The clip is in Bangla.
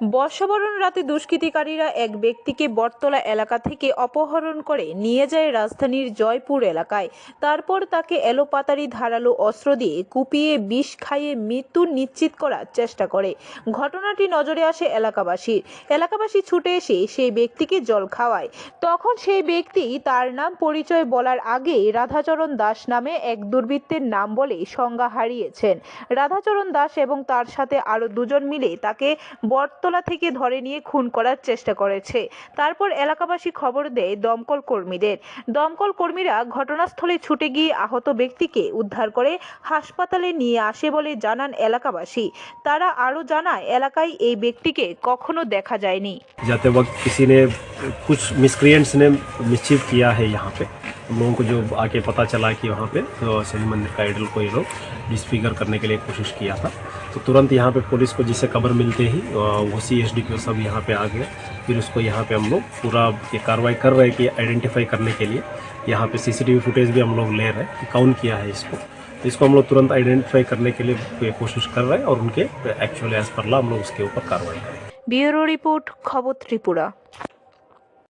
বর্ষবরণ রাতে দুষ্কৃতিকারীরা এক ব্যক্তিকে বটতলা এলাকা থেকে অপহরণ করে নিয়ে যায় রাজধানীর জয়পুর এলাকায়। তারপর তাকে এলোপাতারি ধারালো অস্ত্র দিয়ে কুপিয়ে বিষ খাইয়ে মৃত্যু নিশ্চিত করার চেষ্টা করে। ঘটনাটি নজরে আসে এলাকাবাসীর। এলাকাবাসী ছুটে এসে সেই ব্যক্তিকে জল খাওয়ায়। তখন সেই ব্যক্তি তার নাম পরিচয় বলার আগে রাধাচরণ দাস নামে এক দুর্বৃত্তের নাম বলে সংজ্ঞা হারিয়েছেন। রাধাচরণ দাস এবং তার সাথে আরও দুজন মিলে তাকে বটতলা থেকে ধরে নিয়ে খুন করার চেষ্টা করেছে তারপর এলাকাবাসী খবর দেয় দমকল কর্মীদের দমকল কর্মীরা ঘটনাস্থলে ছুটে গিয়ে আহত ব্যক্তিকে উদ্ধার করে হাসপাতালে নিয়ে আসে বলে জানান এলাকাবাসী তারা আরও জানায় এলাকায় এই ব্যক্তিকে কখনো দেখা যায়নি जाते वक्त किसी ने कुछ मिसक्रिएंट्स ने मिसचीव किया है यहाँ पे हम लोगों को जो आके पता चला कि वहाँ पे तो शनि मंदिर का आइडल को ये लोग डिसफिगर करने के लिए कोशिश किया था तो तुरंत यहाँ पे पुलिस को जिसे खबर मिलते ही वो सी एस डी क्यू सब यहाँ पे आ गए। फिर उसको यहाँ पे हम लोग पूरा ये कार्रवाई कर रहे हैं कि आइडेंटिफाई करने के लिए। यहाँ पे सीसीटीवी फुटेज भी हम लोग ले रहे हैं कि कौन किया है इसको। तो इसको हम लोग तुरंत आइडेंटिफाई करने के लिए कोशिश कर रहे हैं और उनके एक्चुअली एज पर ला हम लोग उसके ऊपर कार्रवाई करें ब्यूरो रिपोर्ट खबर त्रिपुरा।